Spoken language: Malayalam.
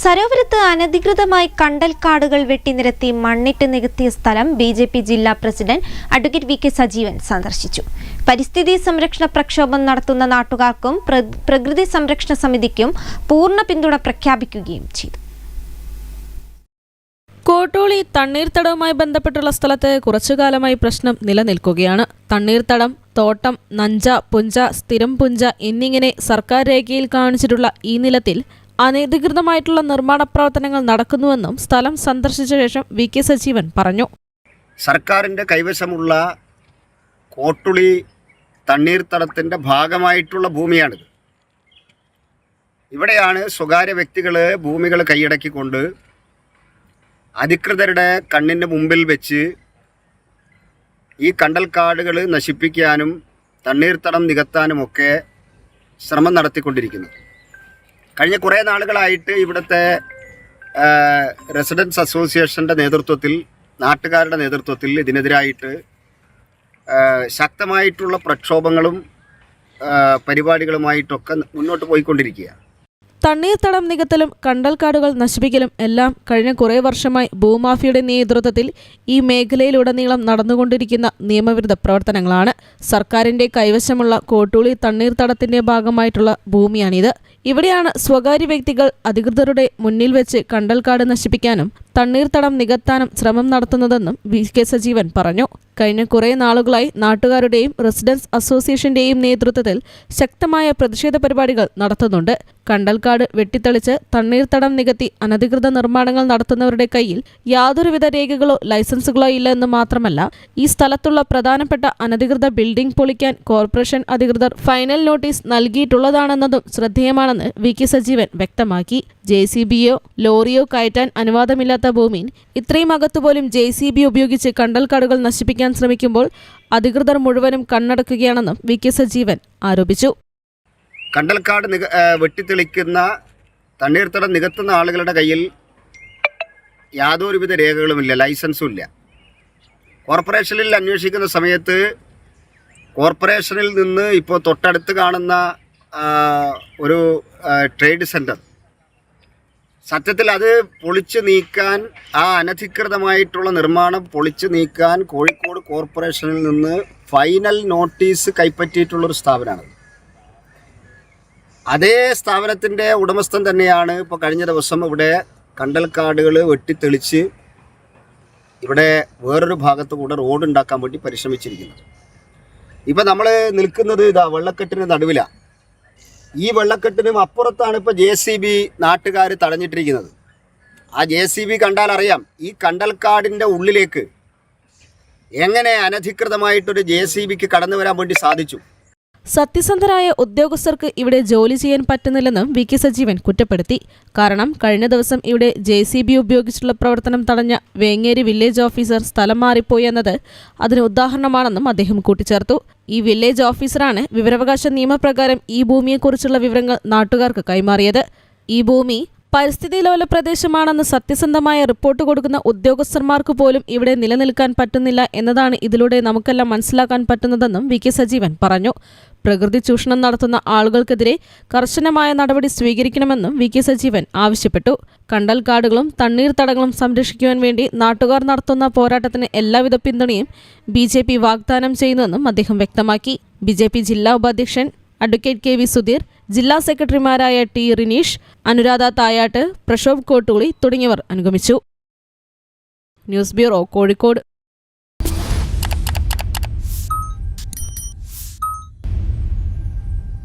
സരോവരത്ത് അനധികൃതമായി കണ്ടൽക്കാടുകൾ വെട്ടിനിരത്തി മണ്ണിട്ട് നികത്തിയ സ്ഥലം ബി ജെ പി ജില്ലാ president advocate V K Sajeevan സന്ദർശിച്ചു. പരിസ്ഥിതി സംരക്ഷണ പ്രക്ഷോഭം നടത്തുന്ന നാട്ടുകാർക്കും പ്രകൃതി സംരക്ഷണ സമിതിക്കും പൂർണ പിന്തുണ പ്രഖ്യാപിക്കുകയും ചെയ്തു. കോട്ടോളി തണ്ണീർത്തടവുമായി ബന്ധപ്പെട്ടുള്ള സ്ഥലത്ത് കുറച്ചുകാലമായി പ്രശ്നം നിലനിൽക്കുകയാണ്. തണ്ണീർത്തടം തോട്ടം നഞ്ച പുഞ്ച സ്ഥിരം പുഞ്ച എന്നിങ്ങനെ സർക്കാർ രേഖയിൽ കാണിച്ചിട്ടുള്ള ഈ നിലത്തിൽ അനധികൃതമായിട്ടുള്ള നിർമ്മാണ പ്രവർത്തനങ്ങൾ നടക്കുന്നുവെന്നും സ്ഥലം സന്ദർശിച്ച ശേഷം വി കെ സജീവൻ പറഞ്ഞു. സർക്കാരിന്റെ കൈവശമുള്ള കോട്ടുളി തണ്ണീർത്തടത്തിന്റെ ഭാഗമായിട്ടുള്ള ഭൂമിയാണിത്. ഇവിടെയാണ് സ്വകാര്യ വ്യക്തികൾ ഭൂമികൾ കൈയടക്കിക്കൊണ്ട് അധികൃതരുടെ കണ്ണിന്റെ മുമ്പിൽ വെച്ച് ഈ കണ്ടൽക്കാടുകൾ നശിപ്പിക്കാനും തണ്ണീർത്തടം നികത്താനുമൊക്കെ ശ്രമം നടത്തിക്കൊണ്ടിരിക്കുന്നത്. കഴിഞ്ഞ കുറേ നാളുകളായിട്ട് ഇവിടുത്തെ റെസിഡൻസ് അസോസിയേഷന്റെ നേതൃത്വത്തിൽ നാട്ടുകാരുടെ നേതൃത്വത്തിൽ ഇതിനെതിരായിട്ട് ശക്തമായിട്ടുള്ള പ്രക്ഷോഭങ്ങളും പരിപാടികളുമായിട്ടൊക്കെ മുന്നോട്ട് പോയിക്കൊണ്ടിരിക്കുകയാണ്. തണ്ണീർത്തടം നികത്തലും കണ്ടൽക്കാടുകൾ നശിപ്പിക്കലും എല്ലാം കഴിഞ്ഞ കുറേ വർഷമായി ഭൂമാഫിയുടെ നേതൃത്വത്തിൽ ഈ മേഖലയിലുടനീളം നടന്നുകൊണ്ടിരിക്കുന്ന നിയമവിരുദ്ധ പ്രവർത്തനങ്ങളാണ്. സർക്കാരിന്റെ കൈവശമുള്ള കോട്ടൂളി തണ്ണീർത്തടത്തിന്റെ ഭാഗമായിട്ടുള്ള ഭൂമിയാണിത്. ഇവിടെയാണ് സ്വകാര്യ വ്യക്തികൾ അധികൃതരുടെ മുന്നിൽ വെച്ച് കണ്ടൽക്കാട് നശിപ്പിക്കാനും തണ്ണീർത്തടം നികത്താനും ശ്രമം നടത്തുന്നതെന്നും വി കെ സജീവൻ പറഞ്ഞു. കഴിഞ്ഞ കുറേ നാളുകളായി നാട്ടുകാരുടെയും റെസിഡൻസ് അസോസിയേഷന്റെയും നേതൃത്വത്തിൽ ശക്തമായ പ്രതിഷേധ പരിപാടികൾ നടത്തുന്നുണ്ട്. കണ്ടൽക്കാട് വെട്ടിത്തെളിച്ച് തണ്ണീർത്തടം നികത്തി അനധികൃത നിർമ്മാണങ്ങൾ നടത്തുന്നവരുടെ കയ്യിൽ യാതൊരുവിധ രേഖകളോ ലൈസൻസുകളോ ഇല്ല എന്ന് മാത്രമല്ല ഈ സ്ഥലത്തുള്ള പ്രധാനപ്പെട്ട അനധികൃത ബിൽഡിംഗ് പൊളിക്കാൻ കോർപ്പറേഷൻ അധികൃതർ ഫൈനൽ നോട്ടീസ് നൽകിയിട്ടുള്ളതാണെന്നതും ശ്രദ്ധേയമാണെന്ന് വി കെ സജീവൻ വ്യക്തമാക്കി. ജെ സി ബിയോ ലോറിയോ കയറ്റാൻ അനുവാദമില്ലാത്ത ഭൂമി ഇത്രയും അകത്തുപോലും ജെ സി ബി ഉപയോഗിച്ച് കണ്ടൽക്കാടുകൾ നശിപ്പിക്കാൻ ശ്രമിക്കുമ്പോൾ അധികൃതർ മുഴുവനും കണ്ണടക്കുകയാണെന്നും വി കെ സജീവൻ ആരോപിച്ചു. കണ്ടൽക്കാട് വെട്ടിത്തെളിക്കുന്ന തണ്ണീർത്തടം നികത്തുന്ന ആളുകളുടെ കയ്യിൽ യാതൊരുവിധ രേഖകളുമില്ല ലൈസൻസും ഇല്ല കോർപ്പറേഷനിൽ അന്വേഷിക്കുന്ന സമയത്ത് കോർപ്പറേഷനിൽ നിന്ന് ഇപ്പോൾ തൊട്ടടുത്ത് കാണുന്ന ഒരു ട്രേഡ് സെന്റർ സത്യത്തിൽ അത് പൊളിച്ചു നീക്കാൻ ആ അനധികൃതമായിട്ടുള്ള നിർമ്മാണം പൊളിച്ചു നീക്കാൻ കോഴിക്കോട് കോർപ്പറേഷനിൽ നിന്ന് ഫൈനൽ നോട്ടീസ് കൈപ്പറ്റിയിട്ടുള്ളൊരു സ്ഥാപനമാണ്. അതേ സ്ഥാപനത്തിന്റെ ഉടമസ്ഥൻ തന്നെയാണ് ഇപ്പോൾ കഴിഞ്ഞ ദിവസം ഇവിടെ കണ്ടൽക്കാടുകൾ വെട്ടിത്തെളിച്ച് ഇവിടെ വേറൊരു ഭാഗത്ത് കൂടെ റോഡ് ഉണ്ടാക്കാൻ വേണ്ടി പരിശ്രമിച്ചിരിക്കുന്നത്. ഇപ്പം നമ്മൾ നിൽക്കുന്നത് ഇതാ വെള്ളക്കെട്ടിന് നടുവിലാണ്. ഈ വെള്ളക്കെട്ടിനും അപ്പുറത്താണ് ഇപ്പോൾ ജെ സി ബി നാട്ടുകാർ തടഞ്ഞിട്ടിരിക്കുന്നത്. ആ ജെ സി ബി കണ്ടാൽ അറിയാം ഈ കണ്ടൽക്കാടിന്റെ ഉള്ളിലേക്ക് എങ്ങനെ അനധികൃതമായിട്ടൊരു ജെ സി ബിക്ക് കടന്നു വരാൻ വേണ്ടി സാധിച്ചു. സത്യസന്ധരായ ഉദ്യോഗസ്ഥർക്ക് ഇവിടെ ജോലി ചെയ്യാൻ പറ്റുന്നില്ലെന്നും വി കെ സജീവൻ കുറ്റപ്പെടുത്തി. കാരണം കഴിഞ്ഞ ദിവസം ഇവിടെ ജെ സി ബി ഉപയോഗിച്ചുള്ള പ്രവർത്തനം തടഞ്ഞ വേങ്ങേരി വില്ലേജ് ഓഫീസർ സ്ഥലം മാറിപ്പോയി എന്നത് അതിന് ഉദാഹരണമാണെന്നും അദ്ദേഹം കൂട്ടിച്ചേർത്തു. ഈ വില്ലേജ് ഓഫീസറാണ് വിവരാവകാശ നിയമപ്രകാരം ഈ ഭൂമിയെക്കുറിച്ചുള്ള വിവരങ്ങൾ നാട്ടുകാർക്ക് കൈമാറിയത്. ഈ ഭൂമി പരിസ്ഥിതി ലോല പ്രദേശമാണെന്ന് സത്യസന്ധമായ റിപ്പോർട്ട് കൊടുക്കുന്ന ഉദ്യോഗസ്ഥന്മാർക്ക് പോലും ഇവിടെ നിലനിൽക്കാൻ പറ്റുന്നില്ല എന്നതാണ് ഇതിലൂടെ നമുക്കെല്ലാം മനസ്സിലാക്കാൻ പറ്റുന്നതെന്നും വി കെ സജീവൻ പറഞ്ഞു. പ്രകൃതി ചൂഷണം നടത്തുന്ന ആളുകൾക്കെതിരെ കർശനമായ നടപടി സ്വീകരിക്കണമെന്നും വി കെ സജീവൻ ആവശ്യപ്പെട്ടു. കണ്ടൽക്കാടുകളും തണ്ണീർത്തടങ്ങളും സംരക്ഷിക്കുവാൻ വേണ്ടി നാട്ടുകാർ നടത്തുന്ന പോരാട്ടത്തിന് എല്ലാവിധ പിന്തുണയും ബി ജെ പി വാഗ്ദാനം ചെയ്യുന്നുവെന്നും അദ്ദേഹം വ്യക്തമാക്കി. ബി ജെ പി ജില്ലാ ഉപാധ്യക്ഷൻ അഡ്വക്കേറ്റ് കെ വി സുധീർ ജില്ലാ സെക്രട്ടറിമാരായ ടി റിനീഷ് അനുരാധ തായാട്ട് പ്രശോഭ് കോട്ടൂളി തുടങ്ങിയവർ അനുഗമിച്ചു. News bureau Kozhikode.